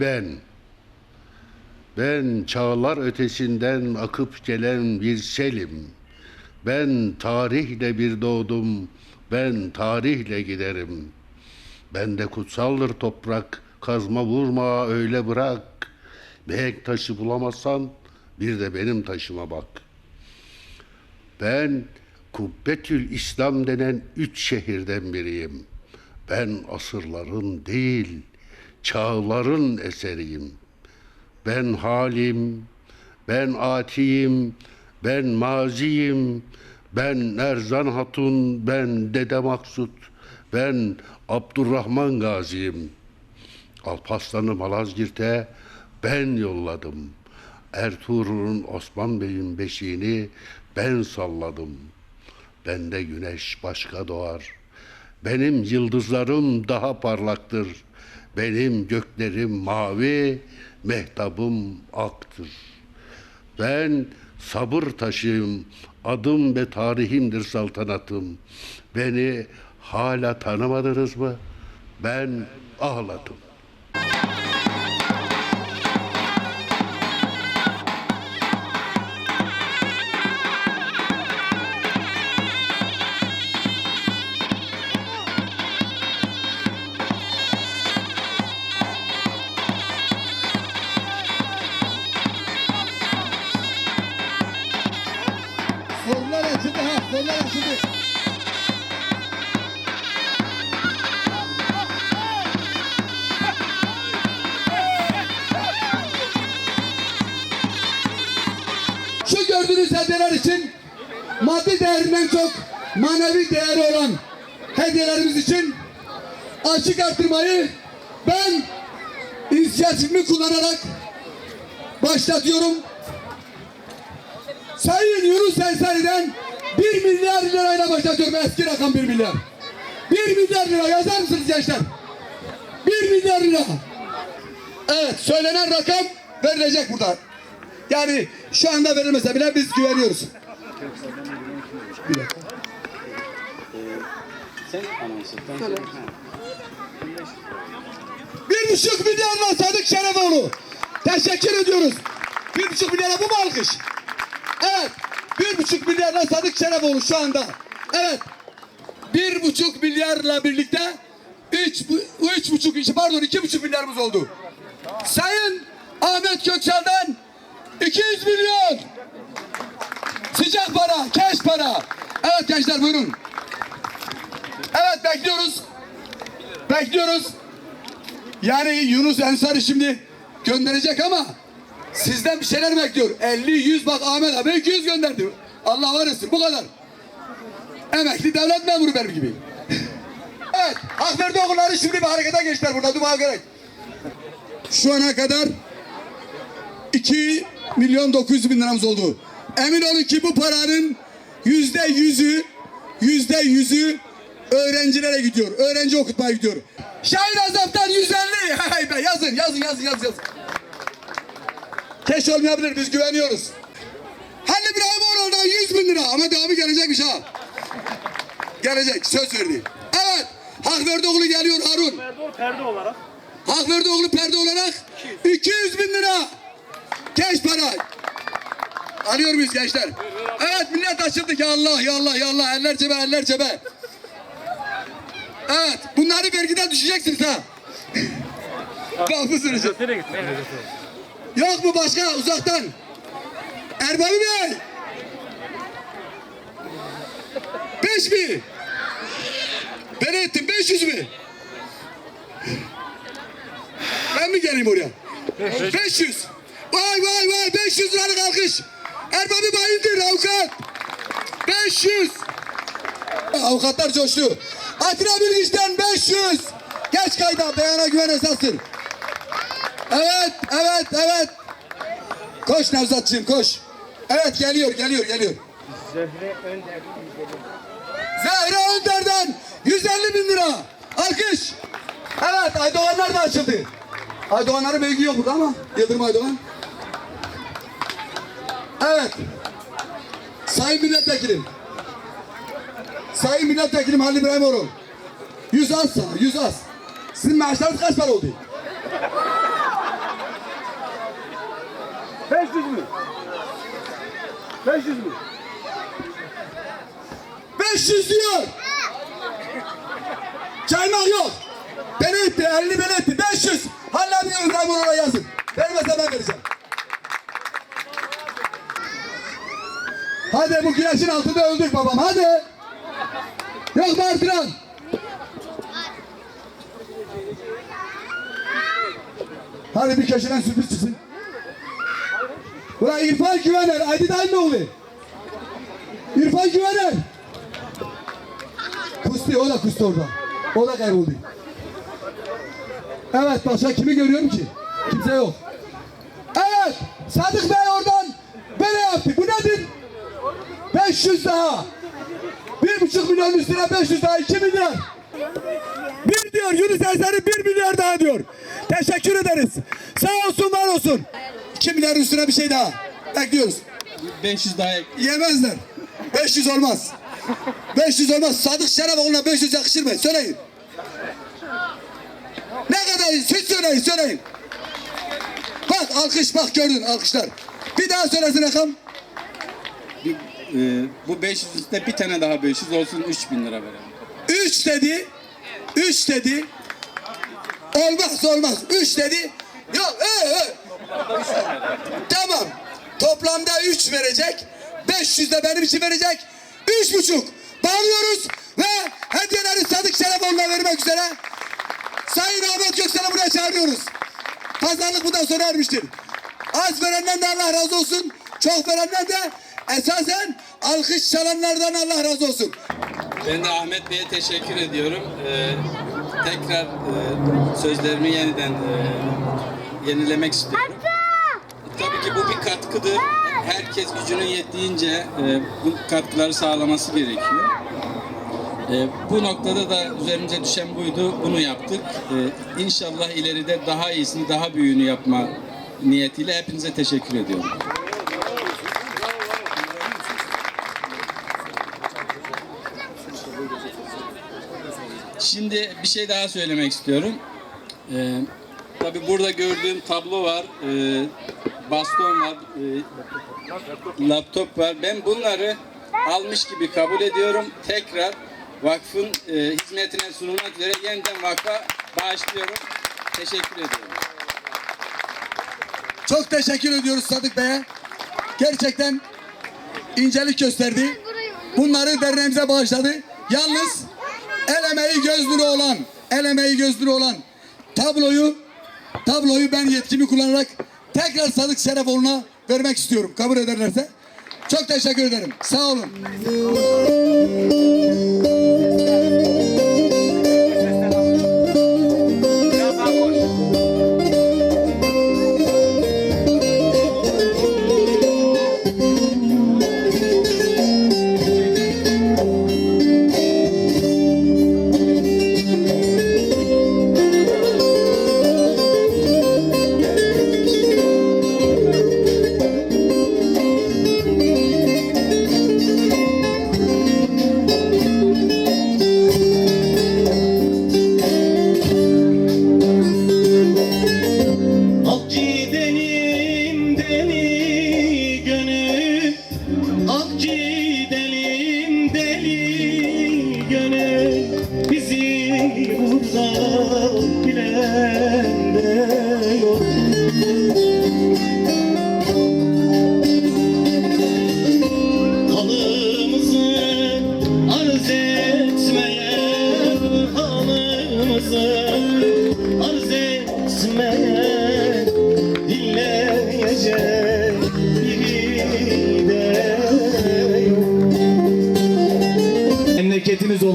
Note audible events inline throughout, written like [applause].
Ben. Ben çağlar ötesinden akıp gelen bir selim. Ben tarihle bir doğdum, ben tarihle giderim. Bende kutsaldır toprak, kazma vurma öyle bırak. Beğek taşı bulamazsan bir de benim taşıma bak. Ben Kubbetül İslam denen üç şehirden biriyim. Ben asırların değil, çağların eseriyim. Ben halim, ben atiyim, ben maziyim, ben Erzan Hatun, ben Dede Maksut, ben Abdurrahman Gazi'yim. Alparslan'ı Malazgirt'e ben yolladım. Ertuğrul'un Osman Bey'in beşiğini ben salladım. Bende güneş başka doğar. Benim yıldızlarım daha parlaktır. Benim göklerim mavi, mehtabım aktır. Ben sabır taşıyım, adım ve tarihimdir saltanatım. Beni hala tanımadınız mı? Ben ağladım. Hediyeler için maddi değerinden çok manevi değeri olan hediyelerimiz için açık arttırmayı ben inisiyatifimi kullanarak başlatıyorum. Sayın Yunus Ensari'den 1 milyar lirayla başlatıyorum eski rakam 1 milyar. 1 milyar lira yazar mısınız gençler? 1 milyar lira. Evet söylenen rakam verilecek burada. Yani şu anda verilmese bile biz güveniyoruz. Bir buçuk milyarla Sadık Şerefoğlu. Teşekkür ediyoruz. Bir buçuk milyara bu mu alkış? Evet. Bir buçuk milyarla Sadık Şerefoğlu şu anda. Evet. Bir buçuk milyarla birlikte üç, üç buçuk, pardon iki buçuk milyarımız oldu. Sayın Ahmet Köksal'dan 200 milyon. Sıcak para, cash para. Evet gençler buyurun. Evet bekliyoruz. Bekliyoruz. Yani Yunus Ensari şimdi gönderecek ama sizden bir şeyler bekliyor. 50 100 bak Ahmet abi 200 gönderdi. Allah var etsin bu kadar. Emekli devlet memuru benim gibi. [laughs] evet hak okulları şimdi bir harekete geçtiler burada dua gerek. Şu ana kadar 2 milyon 900 bin liramız oldu. Emin olun ki bu paranın yüzde yüzü yüzde yüzü öğrencilere gidiyor. Öğrenci okutmaya gidiyor. Şahin Azap'tan 150. [laughs] Hay be yazın yazın yazın yazın. yazın. Keş olmayabilir biz güveniyoruz. Halil İbrahim oradan 100 bin lira. Ahmet abi gelecekmiş ha. Gelecek söz verdi. Evet. Hak verdi oğlu geliyor Harun. Perde olarak. Hak verdi oğlu perde olarak 200 bin lira. Keş para. Alıyor muyuz gençler? Evet millet açıldı ya Allah ya Allah ya Allah eller cebe eller cebe. Evet bunları vergiden düşeceksiniz ha. [laughs] Nereye gittin? Yok mu başka uzaktan? Erbabi Bey. Beş mi? Ben ettim 500 mi? Ben mi geleyim oraya? 500. Vay vay vay 500 liralık alkış. Erbabi Bayındır avukat. 500. Avukatlar coştu. Atilla Bilgiç'ten 500. Geç kayda beyana güven esastır. Evet, evet, evet. Koş Nevzatçığım koş. Evet geliyor, geliyor, geliyor. Zehra Önder'den 150 bin lira. Alkış. Evet Aydoğanlar da açıldı. Aydoğanların bilgi yok burada ama. Yıldırım Aydoğan. Evet. Sayın Milletvekilim. Sayın Milletvekilim Halil İbrahimoğlu. Yüz az sana, yüz az. Sizin maaşlarınız kaç para oldu? 500 mü? 500 mü? 500 diyor. Çaymak yok. Beni itti, elini beni itti. 500. Hala bir oraya yazın. Vermezse ben vereceğim. Hadi bu güneşin altında öldük babam hadi. Yok mu artıran? Hadi bir köşeden sürpriz çıksın. Ulan İrfan Güvener, Aydın Aynoğlu. İrfan Güvener. Kustu, o da kustu orada. O da kayboldu. Evet, başka kimi görüyorum ki? Kimse yok. Evet, Sadık Bey oradan böyle yaptı. Bu nedir? 500 daha. Bir buçuk milyon üstüne 500 daha 2 milyar. Bir diyor Yunus Eser'i bir milyar daha diyor. Teşekkür ederiz. Sağ olsun var olsun. 2 milyar üstüne bir şey daha. Bekliyoruz. 500 daha ek. Yemezler. 500 olmaz. 500 olmaz. Sadık Şerefoğlu'na 500 yakışır mı? Söyleyin. Ne kadar? Siz söyleyin söyleyin. Bak alkış bak gördün alkışlar. Bir daha söylesin rakam. Bir, e, bu 500 üstüne bir tane daha 500 olsun 3000 lira verelim. 3 dedi. 3 dedi. Olmaz olmaz. 3 dedi. Yok ee, ee. Tamam. Toplamda 3 verecek. 500 de benim için verecek. Üç buçuk. Bağlıyoruz ve hediyeleri Sadık Şerefoğlu'na vermek üzere. Sayın Ahmet Göksel'i buraya çağırıyoruz. Pazarlık bundan sonra ermiştir. Az verenden de Allah razı olsun. Çok verenden de esasen alkış çalanlardan Allah razı olsun. Ben de Ahmet Bey'e teşekkür ediyorum. Ee, tekrar e, sözlerimi yeniden e, yenilemek istiyorum. Tabii ki bu bir katkıdır. Herkes gücünün yettiğince e, bu katkıları sağlaması gerekiyor. E, bu noktada da üzerimize düşen buydu. Bunu yaptık. E, inşallah ileride daha iyisini, daha büyüğünü yapma niyetiyle hepinize teşekkür ediyorum. Şimdi bir şey daha söylemek istiyorum. Ee, tabii burada gördüğüm tablo var, ee, baston var, ee, laptop var. Ben bunları almış gibi kabul ediyorum. Tekrar vakfın ee, hizmetine sunulmak üzere yeniden vakfa bağışlıyorum. Teşekkür ediyorum. Çok teşekkür ediyoruz Sadık Bey'e. Gerçekten incelik gösterdi. Bunları derneğimize bağışladı. Yalnız emeği göz nuru olan, el emeği göz nuru olan tabloyu tabloyu ben yetkimi kullanarak tekrar Sadık Şerefoğlu'na vermek istiyorum. Kabul ederlerse. Çok teşekkür ederim. Sağ olun.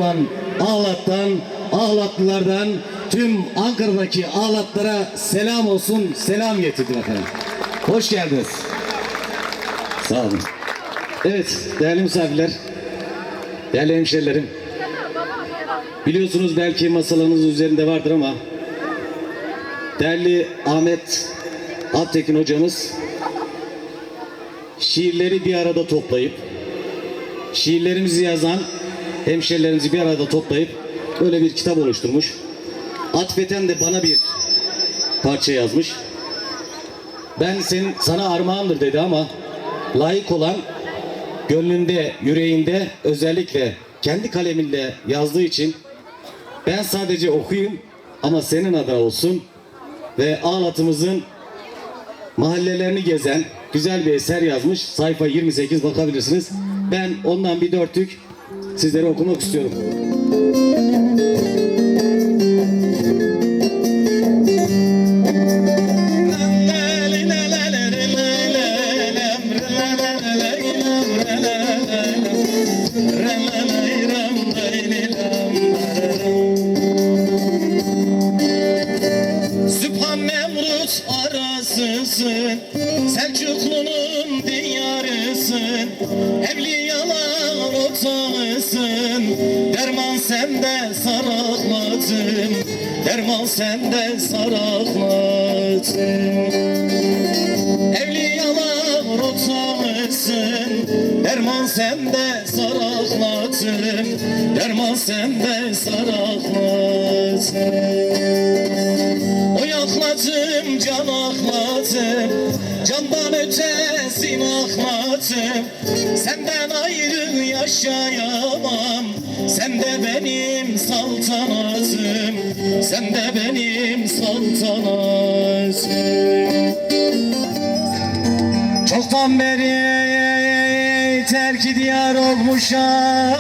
Olan Ağlat'tan, Ağlatlılardan tüm Ankara'daki Ağlatlara selam olsun, selam getirdim efendim. Hoş geldiniz. Sağ olun. Evet, değerli misafirler, değerli hemşerilerim. Biliyorsunuz belki masalarınız üzerinde vardır ama değerli Ahmet Altekin hocamız şiirleri bir arada toplayıp şiirlerimizi yazan hemşerilerimizi bir arada toplayıp böyle bir kitap oluşturmuş. Atfeten de bana bir parça yazmış. ben senin sana armağandır dedi ama layık olan gönlünde, yüreğinde özellikle kendi kaleminle yazdığı için ben sadece okuyayım ama senin adına olsun ve ağlatımızın mahallelerini gezen güzel bir eser yazmış. Sayfa 28 bakabilirsiniz. Ben ondan bir dörtlük sizlere okumak istiyorum. Arasısın Selçuklu'nun diyarısın Evliyalar otağısın Derman sende saraklatım Derman sende saraklatım Evliyalar otağısın Derman sende saraklatım Derman sende saraklatım Oyakladım can akladım Candan ötesin akladım Senden ayrı yaşayamam. Sen de benim saltanatım. Sen de benim saltanatım. Çoktan beri terk diyar olmuşam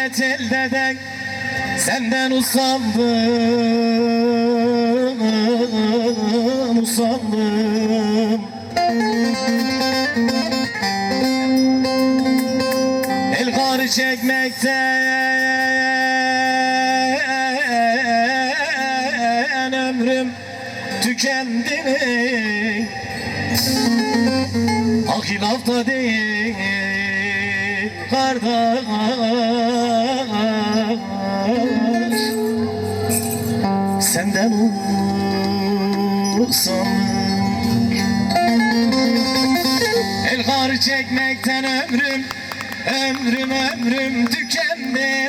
gurbet elde de senden usandım, usandım. El karı çekmekten ömrüm tükendi. Akilafta değil kardeş Senden usandım El çekmekten ömrüm Ömrüm ömrüm tükendi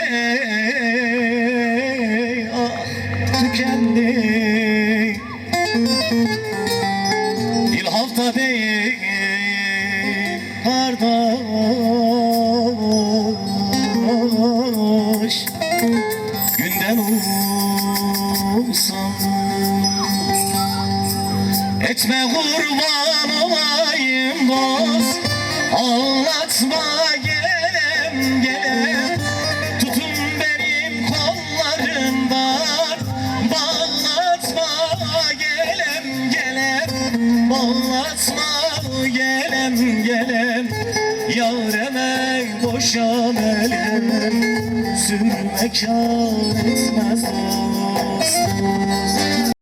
Ağlatma gelem gelem. Tutun benim kollarımdan Bağlatma gelem gelem. Bağlatma gelem gelem. Yareme boşan elem. Sürme kâr etmez dost